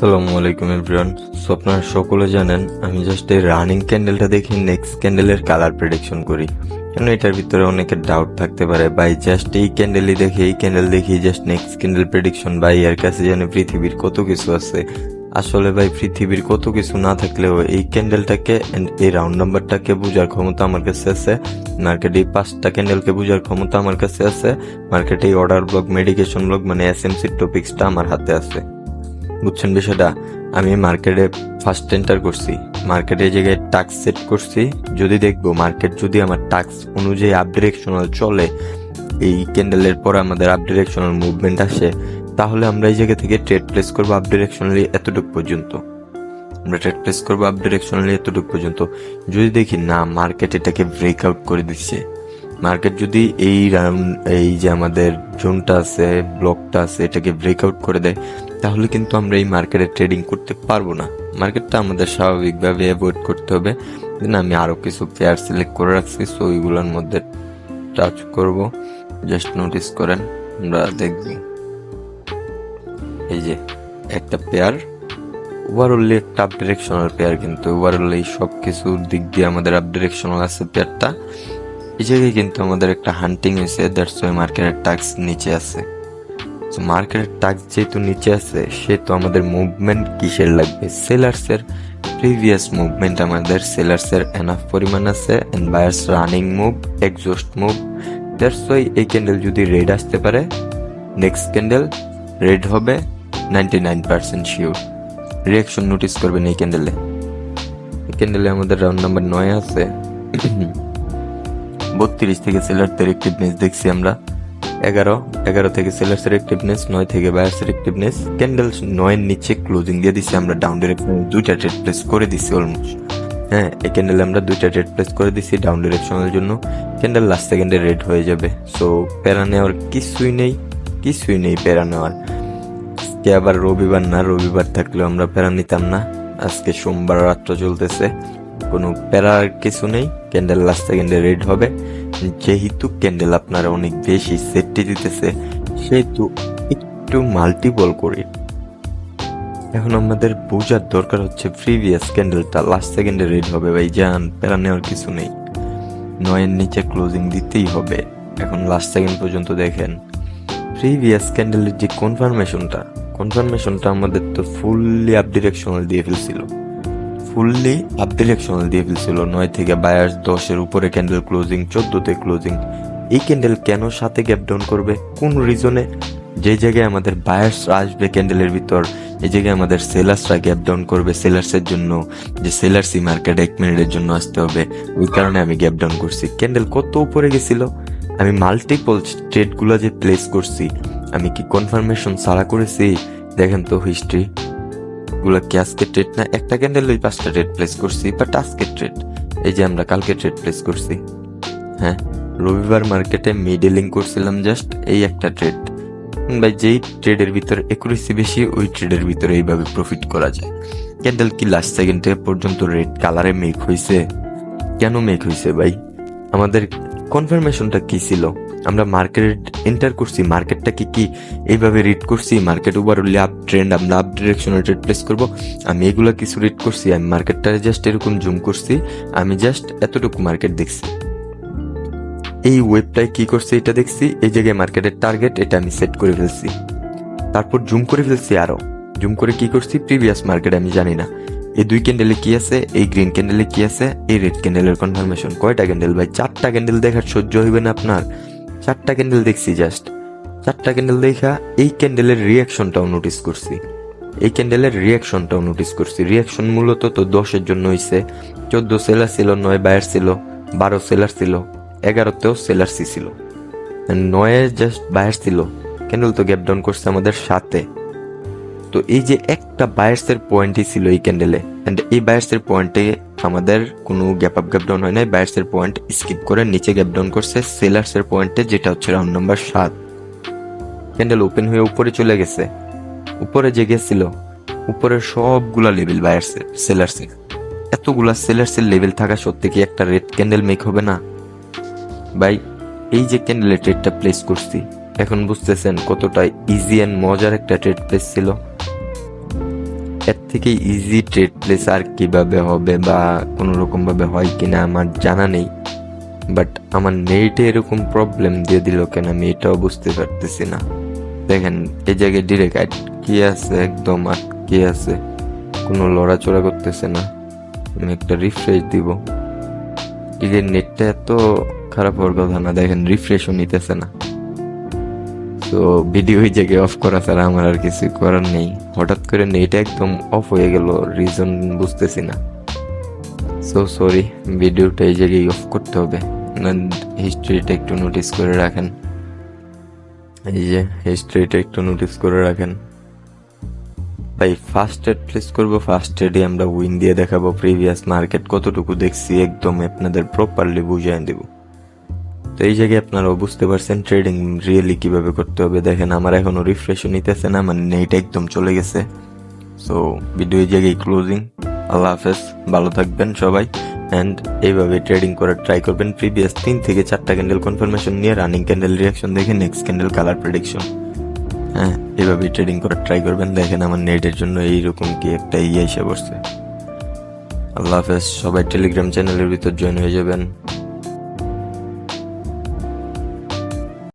আসসালামু আলাইকুম everyone. So আপনারা সকলে জানেন, আমি জাস্ট এই রানিং ক্যান্ডেলটা দেখি নেক্সট ক্যান্ডেলের কালার প্রেডিকশন করি। কেন এটার ভিতরে অনেকের ডাউট থাকতে পারে বাই জাস্ট এই ক্যান্ডেলই দেখে, এই ক্যান্ডেল দেখি just next candle prediction buyer কাছে জানে পৃথিবীর কত কিছু আছে। আসলে ভাই, পৃথিবীর কত কিছু না থাকলেও এই ক্যান্ডেলটাকে এই রাউন্ড নাম্বারটাকে বোঝার ক্ষমতা আমার কাছে আছে। মার্কেটে এই পাঁচটা ক্যান্ডেলকে বোঝার ক্ষমতা আমার কাছে আছে। মার্কেটে এই অর্ডার ব্লক মেডিকেশন ব্লক মানে এসএমসি টপিক্সটা আমার হাতে আছে। বুঝছেন বিষয়টা? আমি মার্কেটে ফার্স্ট এন্টার করছি। মার্কেটে জায়গায় টাক্স সেট করছি, যদি দেখব মার্কেট যদি আমার টাক্স অনুযায়ী আপ ডিরেকশনাল চলে, এই ক্যান্ডেলের পর আমাদের আপ ডিরেকশনাল মুভমেন্ট আসে, তাহলে আমরা এই জায়গা থেকে ট্রেড প্লেস করব আপ ডিরেকশনালি এতটুকু পর্যন্ত। আমরা ট্রেড প্লেস করব আপ ডিরেকশনালি এতটুকু পর্যন্ত। যদি দেখি, না মার্কেট এটাকে ব্রেকআউট করে দিচ্ছে। মার্কেট যদি এই রাউন্ড এই যে আমাদের জোনটা আছে ব্লকটা আছে, এটাকে ব্রেকআউট করে দেয় তাহলে কিন্তু আমরা এই মার্কেটে ট্রেডিং করতে পারব না। মার্কেটটা আমাদের স্বাভাবিকভাবে অ্যাভয়েড করতে হবে। দেন আমি আরও কিছু পেয়ার সিলেক্ট করে রাখছি সো ওইগুলোর মধ্যে টাচ করব। জাস্ট নোটিস করেন, আমরা দেখব। এই যে, একটা পেয়ার ওভারঅলি একটা আপ ডিরেকশনাল পেয়ার কিন্তু ওভারঅলি সব কিছুর দিক দিয়ে আমাদের আপ ডিরেকশনাল আছে পেয়ারটা এই জায়গায় কিন্তু আমাদের একটা হান্টিং হয়েছে দ্যাটস ওয়াই মার্কেটের টাক্স নিচে আছে। মার্কেটের টাক্স যেহেতু নিচে আছে, সেহেতু আমাদের মুভমেন্ট কিসের লাগবে? সেলার্সের প্রিভিয়াস মুভমেন্ট আমাদের সেলার্সের এনাফ পরিমাণ আছে and buyers running move exhaust move that's why এই ক্যান্ডেল যদি রেড আসতে পারে নেক্সট ক্যান্ডেল রেড হবে ninety nine percent sure reaction notice করবেন এই ক্যান্ডেলে এই ক্যান্ডেলে আমাদের রাউন্ড নাম্বার নয় আছে। বত্রিশ থেকে সেলারদের অ্যাক্টিভনেস দেখছি আমরা। এগারো এগারো থেকে সেলার্স অ্যাক্টিভনেস নয় থেকে বায়ার্স অ্যাক্টিভনেস ক্যান্ডেল নয়ের নিচে ক্লোজিং দিয়ে দিছি, আমরা ডাউন ডিরেকশন দুইটা ট্রেড প্লেস করে দিছি অলমোস্ট হ্যাঁ এই ক্যান্ডেলে আমরা দুইটা ট্রেড প্লেস করে দিছি ডাউন ডিরেকশনের জন্য। ক্যান্ডেল লাস্ট সেকেন্ডে রেড হয়ে যাবে। সো প্যারা নেওয়ার কিছুই নেই কিছুই নেই প্যারা নেওয়ার। আবার রবিবার না, রবিবার থাকলেও আমরা প্যারা নিতাম না। আজকে সোমবার রাত্র চলতেছে। কোনো প্যারার কিছু নেই। ক্যান্ডেল লাস্ট সেকেন্ডে রেড হবে। যেহেতু ক্যান্ডেল আপনারা অনেক বেশি সেফটি দিতেছে, সেহেতু একটু মাল্টিপল করি। এখন আমাদের বোঝার দরকার হচ্ছে প্রিভিয়াস ক্যান্ডেলটা লাস্ট সেকেন্ডে রেড হবে। ভাই যান প্যারা নেওয়ার কিছু নেই। নয়ের নিচে ক্লোজিং দিতেই হবে। এখন লাস্ট সেকেন্ড পর্যন্ত দেখেন। প্রিভিয়াস ক্যান্ডেলের যে কনফার্মেশনটা কনফার্মেশনটা আমাদের তো ফুললি আপ ডিরেকশনাল দিয়ে ফেলছিল। ফুললি আপ ডিরেকশনাল দিয়ে ফেলছিল নয় থেকে বায়ার্স দশের উপরে ক্যান্ডেল ক্লোজিং চোদ্দতে ক্লোজিং এই ক্যান্ডেল কেন সাথে গ্যাপ ডাউন করবে? কোন রিজনে যে জায়গায় আমাদের বায়ার্স আসবে ক্যান্ডেলের ভিতর এই জায়গায় আমাদের সেলার্সরা গ্যাপ ডাউন করবে সেলার্সের জন্য, যে সেলার্সি মার্কেট এক মিনিটের জন্য আসতে হবে, ওই কারণে আমি গ্যাপ ডাউন করছি। ক্যান্ডেল কত উপরে গেছিল? আমি মাল্টিপল ট্রেডগুলো যে প্লেস করছি, আমি কি কনফার্মেশন ছাড়া করেছি? দেখেন তো হিস্ট্রি গুলো কি আজকে ট্রেড না, একটা ক্যান্ডেল ওই পাঁচটা ট্রেড প্লেস করছি বাট আজকে ট্রেড এই যে আমরা কালকে ট্রেড প্লেস করছি। হ্যাঁ রবিবার মার্কেটে মিডেলিং করছিলাম জাস্ট এই একটা ট্রেড ভাই, যেই ট্রেডের ভিতরে একুরেসি বেশি, ওই ট্রেডের ভিতরে এইভাবে প্রফিট করা যায়। ক্যান্ডেল কি লাস্ট সেকেন্ডে পর্যন্ত রেড কালারে মেক হয়েছে কেন মেক হয়েছে ভাই? আমাদের কনফার্মেশনটা কি ছিল? আমরা মার্কেট এন্টার করছি মার্কেটটা কি কি এইভাবে রিড করছি মার্কেট ওভারঅলি আপ ট্রেন্ড আমরা আপ ডিরেকশনে ট্রেড প্লেস করব, আমি এগুলো কিছু রিড করছি, আমি মার্কেটটা জাস্ট এরকম জুম করছি, আমি জাস্ট এতটুকু মার্কেট দেখছি। এই ওয়েবটায় কি করছে, এটা দেখছি, এই জায়গায় মার্কেটের টার্গেট এটা আমি সেট করে ফেলছি। তারপর জুম করে ফেলছি আরও জুম করে কি করছি প্রিভিয়াস মার্কেট আমি জানি না। এই দুই ক্যান্ডেলে কি আছে, এই গ্রিন ক্যান্ডেলে কি আছে, এই রেড ক্যান্ডেলের কনফার্মেশন কয়টা ক্যান্ডেল ভাই? চারটা ক্যান্ডেল দেখার সহ্য হইবে না আপনার। চারটা ক্যান্ডেল দেখছি জাস্ট চারটা ক্যান্ডেল দেখা এই ক্যান্ডেলের রিয়াকশনটাও নোটিস করছি। এই ক্যান্ডেলের রিয়াকশনটাও নোটিস করছি। রিয়াকশন মূলত তো দশের জন্য হইছে। চোদ্দ সেলার ছিল, নয় বায়ার ছিল, বারো সেলার ছিল, এগারোতেও সেলার সি ছিল। নয়ে জাস্ট বায়ার ছিল। ক্যান্ডেল তো গ্যাপ ডাউন করছে আমাদের সাথে। তো এই যে একটা বায়ার্সের পয়েন্টই ছিল এই ক্যান্ডেলে অ্যান্ড এই বায়ার্সের পয়েন্টে আমাদের কোনো গ্যাপ আপ গ্যাপ ডাউন হয় নাই। বায়ার্সের পয়েন্ট স্কিপ করে নিচে গ্যাপ ডাউন করছে। সেলার্সের পয়েন্টে যেটা হচ্ছে রাউন্ড নাম্বার সাত। ক্যান্ডেল ওপেন হয়ে উপরে চলে গেছে। উপরে যে গেছিল উপরের সবগুলা লেভেল বায়ার্সের সেলার্সের এতগুলা সেলার্সের লেভেল থাকা সত্যি কি একটা রেড ক্যান্ডেল মেক হবে না? ভাই, এই যে ক্যান্ডেলে ট্রেডটা প্লেস করছি, এখন বুঝতেছেন কতটা ইজি অ্যান্ড মজার একটা ট্রেড প্লেস ছিল। এর থেকে ইজি ট্রেড প্লেস আর কীভাবে হবে বা কোনো রকমভাবে হয় কি না আমার জানা নেই। বাট আমার নেটে এরকম প্রবলেম দিয়ে দিল কেন আমি এটাও বুঝতে পারতেছি না। দেখেন, এই জায়গায় ডিরেক্ট কি আছে? একদম আর কি আছে? কোনো লড়াচড়া করতেছে না। আমি একটা রিফ্রেশ দিব। এদের নেটটা এত খারাপ হওয়ার কথা না, দেখেন রিফ্রেশও নিতেছে না। তো ভিডিও জায়গায় অফ করা ছাড়া আমার আর কিছু করার নেই। হঠাৎ করে নেট একদম অফ হয়ে গেল রিজন বুঝতেছি না। সো সরি ভিডিওটা এই জায়গায় অফ করতে হবে। হিস্ট্রিটা একটু নোটিস করে রাখেন। এই যে হিস্ট্রিটা একটু নোটিস করে রাখেন। ভাই ফার্স্ট এড প্লেস করব ফার্স্ট এডে আমরা উইন দিয়ে দেখাবো প্রিভিয়াস মার্কেট কতটুকু দেখছি একদম আপনাদের প্রপারলি বুঝিয়ে দেবো। তো এই জায়গায় আপনারাও বুঝতে পারছেন ট্রেডিং রিয়েলি কীভাবে করতে হবে। দেখেন, আমার এখনও রিফ্রেশও নিতেছে না মানে নেট একদম চলে গেছে। সো ভিডিও এই জায়গায় ক্লোজিং আল্লাহ হাফেজ, ভালো থাকবেন সবাই। অ্যান্ড এইভাবে ট্রেডিং করার ট্রাই করবেন। প্রিভিয়াস তিন থেকে চারটা ক্যান্ডেল কনফার্মেশন নিয়ে রানিং ক্যান্ডেল রিয়াকশন দেখে নেক্সট ক্যান্ডেল কালার প্রেডিকশন হ্যাঁ এভাবে ট্রেডিং করার ট্রাই করবেন। দেখেন, আমার নেটের জন্য এইরকম কি একটা ইয়ে এসে বসছে আল্লাহ হাফেজ, সবাই টেলিগ্রাম চ্যানেলের ভিতর জয়েন হয়ে যাবেন।